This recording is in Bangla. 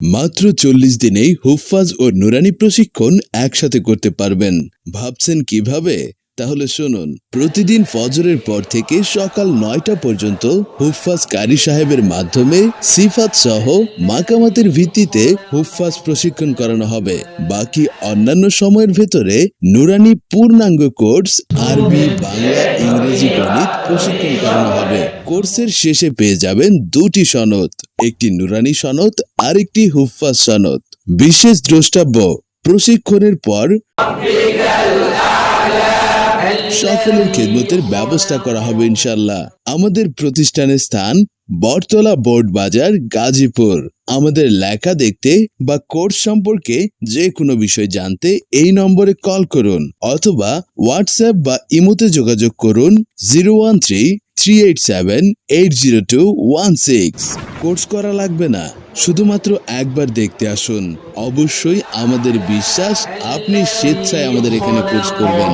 মাত্র চল্লিশ দিনেই হুফাজ ও নুরানি প্রশিক্ষণ একসাথে করতে পারবেন। ভাবছেন কীভাবে? তাহলে শুনুন, প্রতিদিন ফজরের পর থেকে সকাল নয়টা পর্যন্ত হুফাজ কারি সাহেবের মাধ্যমে সিফাত সহ মাকামাতের ভিত্তিতে হুফাজ প্রশিক্ষণ করানো হবে। বাকি অন্যান্য সময়ের ভেতরে নুরানি পূর্ণাঙ্গ কোর্স আরবি, বাংলা, ইংরেজি গণিত প্রশিক্ষণ করানো হবে। কোর্সের শেষে পেয়ে যাবেন দুটি সনদ, একটি নুরানি সনদ আর একটি হুফাজ সনদ। বিশেষ দ্রষ্টব্য, প্রশিক্ষণের পর সকলের খেদমতের ব্যবস্থা করা হবে ইনশাল্লাহ আমাদের প্রতিষ্ঠানের স্থান বটতলা বোর্ড বাজার, গাজীপুর। আমাদের লেখা দেখতে বা কোর্স সম্পর্কে যে কোনো বিষয় জানতে এই নম্বরে কল করুন অথবা হোয়াটসঅ্যাপ বা ইমোতে যোগাযোগ করুন zero one three three eight seven eight zero two one six. Course করা লাগবে না। শুধুমাত্র একবার দেখতে আসুন। অবশ্যই আমাদের বিশ্বাস আপনি স্বেচ্ছায় আমাদের এখানে কোর্স করবেন।